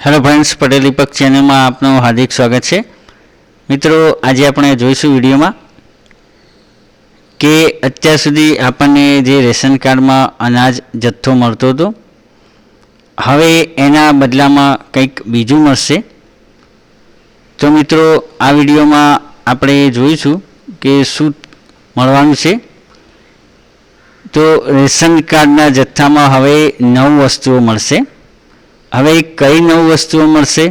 Hello friends Patel દીપક ચેનલમાં આપનું હાર્દિક સ્વાગત છે. મિત્રો, આજે આપણે જોઈશું વિડીયોમાં કે અત્યાર સુધી આપણને જે રેશન કાર્ડમાં અનાજ, જથ્થો મળતો હતો, હવે એના બદલામાં કંઈક બીજું મળશે. તો મિત્રો, આ વિડીયોમાં આપણે જોઈશું કે શું મળવાનું છે. તો રેશન કાર્ડના જથ્થામાં હવે નવ વસ્તુઓ મળશે. હવે કઈ નવ વસ્તુઓ મળશે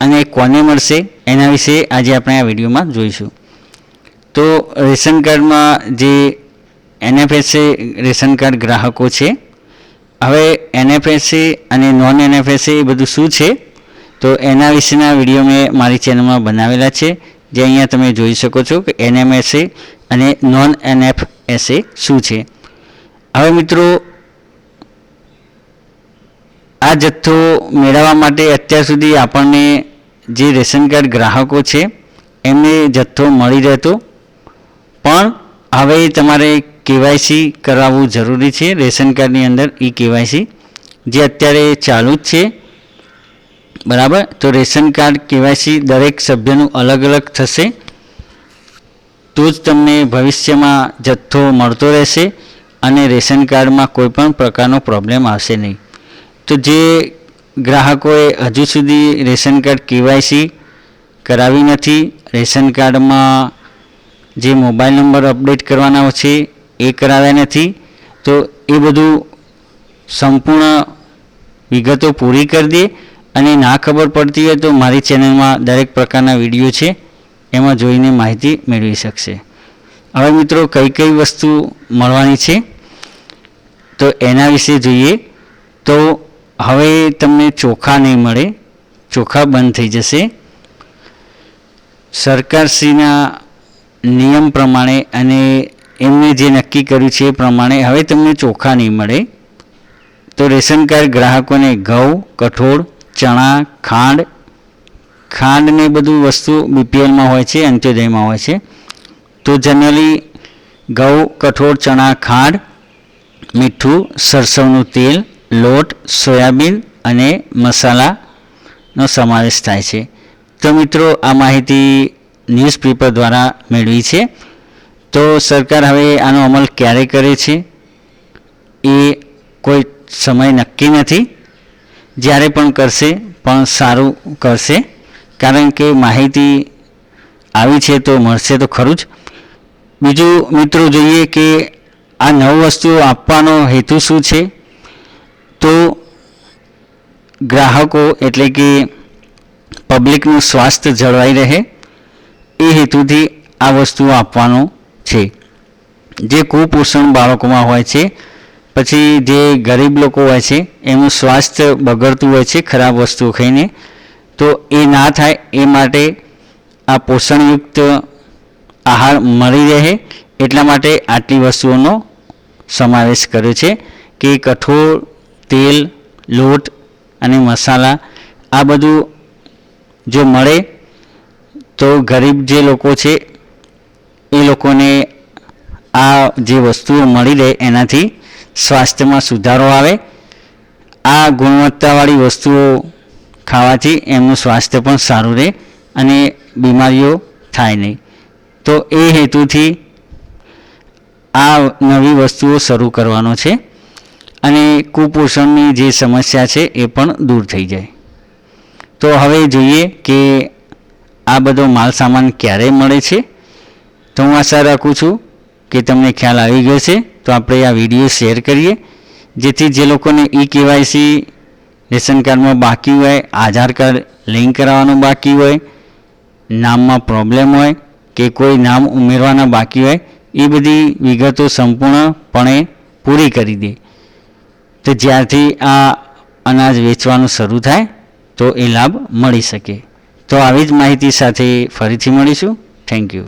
અને કોને મળશે, એના વિશે આજે આપણે આ વિડીયોમાં જોઈશું. તો રેશન કાર્ડમાં જે એનએફએસએ રેશન કાર્ડ ગ્રાહકો છે, હવે એનએફએસએ અને નોન એનએફએસએ એ બધું શું છે, તો એના વિશેના વીડિયો મેં મારી ચેનલમાં બનાવેલા છે, જે અહીંયા તમે જોઈ શકો છો કે એનએમએસએ અને નોન એનએફએસએ શું છે. હવે મિત્રો આ જથ્થો મેળવવા માટે અત્યાર સુધી આપણને જે રેશન કાર્ડ ગ્રાહકો છે, એમને જથ્થો મળી રહેતો. પણ હવે તમારે કેવાયસી કરાવવું જરૂરી છે, રેશન કાર્ડની અંદર ઈ કેવાયસી, જે અત્યારે ચાલુ જ છે. બરાબર? તો રેશન કાર્ડ કેવાયસી દરેક સભ્યનું અલગ અલગ થશે. તો જ તમને ભવિષ્યમાં જથ્થો મળતો રહેશે અને રેશન કાર્ડમાં કોઈ પણ પ્રકારનો પ્રોબ્લેમ આવશે નહીં. તો જે ગ્રાહકોએ હજુ સુધી રેશન કાર્ડ કેવાયસી કરાવી નથી, રેશન કાર્ડમાં જે મોબાઈલ નંબર અપડેટ કરવાના છે એ કરાવ્યા નથી, તો એ બધું સંપૂર્ણ વિગતો પૂરી કરી દે અને ના ખબર પડતી હોય તો મારી ચેનલમાં દરેક પ્રકારના વીડિયો છે, એમાં જોઈને માહિતી મેળવી શકશે. હવે મિત્રો કઈ કઈ વસ્તુ મળવાની છે? તો એના વિશે જોઈએ. તો હવે તમને ચોખા નહીં મળે. ચોખા બંધ થઈ જશે. સરકારશ્રીના નિયમ પ્રમાણે અને એમને જે નક્કી કર્યું છે એ પ્રમાણે હવે તમને ચોખા નહીં મળે. તો રેશન કાર્ડ ગ્રાહકોને ઘઉં, કઠોળ, ચણા, ખાંડ ખાંડ ને બધું વસ્તુ બીપીએલમાં હોય છે, અંત્યોદયમાં હોય છે. તો જનરલી ઘઉં, કઠોળ, ચણા, ખાંડ, મીઠું, સરસવનું તેલ લોટ, સોયાબીન અને મસાલાનો સમાવેશ થાય છે. તો મિત્રો, આ માહિતી ન્યૂઝપેપર દ્વારા મેળવી છે. તો સરકાર હવે આનો અમલ ક્યારે કરે છે એ કોઈ સમય નક્કી નથી. જ્યારે પણ કરશે, પણ સારું કરશે. કારણ કે માહિતી આવી છે તો મળશે તો ખરું જ. બીજું મિત્રો જોઈએ કે આ નવ વસ્તુઓ આપવાનો હેતુ શું છે? તો ગ્રાહકો એટલે કે પબ્લિકનું સ્વાસ્થ્ય જળવાઈ રહે એ હેતુથી આ વસ્તુઓ આપવાનું છે. જે કુપોષણ બાળકોમાં હોય છે, પછી જે ગરીબ લોકો હોય છે, એનું સ્વાસ્થ્ય બગડતું હોય છે, ખરાબ વસ્તુઓ ખાઈને, તો એ ના થાય એ માટે આ પોષણયુક્ત આહાર મળી રહે એટલા માટે આટલી વસ્તુઓનો સમાવેશ કર્યો છે કે કઠોળ તેલ, લોટ અને મસાલા આ બધું જો મળે તો ગરીબ જે લોકો છે, એ લોકોને આ જે વસ્તુઓ મળી રહે એનાથી સ્વાસ્થ્યમાં સુધારો આવે. આ ગુણવત્તાવાળી વસ્તુઓ ખાવાથી એમનું સ્વાસ્થ્ય પણ સારું રહે અને બીમારીઓ થાય નહીં. તો એ હેતુથી આ નવી વસ્તુઓ શરૂ કરવાનો છે. અને કુપોષણની જે સમસ્યા છે એ પણ દૂર થઈ જાય. તો હવે જોઈએ કે આ બધો માલ સામાન ક્યારે મળે છે? તો હું આશા રાખું છું કે તમને ખ્યાલ આવી ગયો છે તો આપણે આ વીડિયો શેર કરીએ, જેથી જે લોકોને ઈ કેવાયસી રેશન કાર્ડમાં બાકી હોય, આધાર કાર્ડ લિંક કરાવવાનું બાકી હોય, નામમાં પ્રોબ્લેમ હોય કે કોઈ નામ ઉમેરવાના બાકી હોય, એ બધી વિગતો સંપૂર્ણપણે પૂરી કરી દે. તો જ્યારથી આ અનાજ વેચવાનું શરૂ થાય, તો એ લાભ મળી શકે. તો આવી જ માહિતી સાથે ફરીથી મળીશું. Thank you